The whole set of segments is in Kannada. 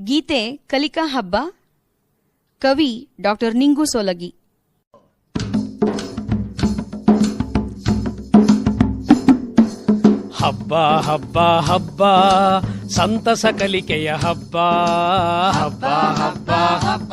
ಗೀತೆ, ಕಲಿಕಾ ಹಬ್ಬ, ಕವಿ ಡಾಕ್ಟರ್ ನಿಂಗು ಸೋಲಗಿ. ಹಬ್ಬ ಹಬ್ಬ ಹಬ್ಬ, ಸಂತಸ ಕಲಿಕೆಯ ಹಬ್ಬ ಹಬ್ಬ ಹಬ್ಬ ಹಬ್ಬ.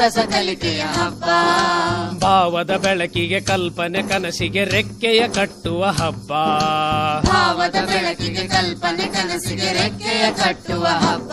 ಸಂತಸ ಕಲಿಕೆಯ ಹಬ್ಬ. ಭಾವದ ಬೆಳಕಿಗೆ ಕಲ್ಪನೆ ಕನಸಿಗೆ ರೆಕ್ಕೆಯ ಕಟ್ಟುವ ಹಬ್ಬ. ಭಾವದ ಬೆಳಕಿಗೆ ಕಲ್ಪನೆ ಕನಸಿಗೆ ರೆಕ್ಕೆಯ ಕಟ್ಟುವ ಹಬ್ಬ.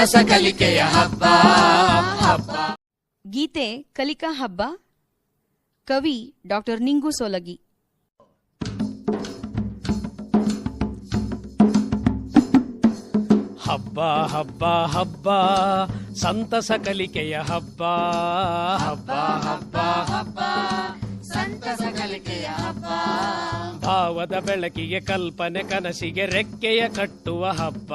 ಸಂತಸ ಕಲಿಕೆಯ ಹಬ್ಬ ಹಬ್ಬ. ಗೀತೆ ಕಲಿಕಾ ಹಬ್ಬ. ಕವಿ ಡಾಕ್ಟರ್ ನಿಂಗು ಸೋಲಗಿ. ಹಬ್ಬ ಹಬ್ಬ ಹಬ್ಬ. ಸಂತಸ ಕಲಿಕೆಯ ಹಬ್ಬ ಹಬ್ಬ ಹಬ್ಬ ಹಬ್ಬ. ಸಂತಸ ಕಲಿಕೆಯ ಹಬ್ಬ. ಭಾವದ ಬೆಳಕಿಗೆ ಕಲ್ಪನೆ ಕನಸಿಗೆ ರೆಕ್ಕೆಯ ಕಟ್ಟುವ ಹಬ್ಬ.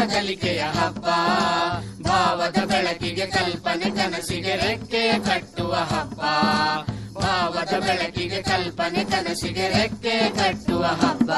ಕಲಿಕೆಯ ಹಬ್ಬ. ಭಾವದ ಬೆಳಕಿಗೆ ಕಲ್ಪನೆ ಕನಸಿಗೆ ರೆಕ್ಕೆ ಕಟ್ಟುವ ಹಬ್ಬ. ಭಾವದ ಬೆಳಕಿಗೆ ಕಲ್ಪನೆ ಕನಸಿಗೆ ರೆಕ್ಕೆ ಕಟ್ಟುವ ಹಬ್ಬ.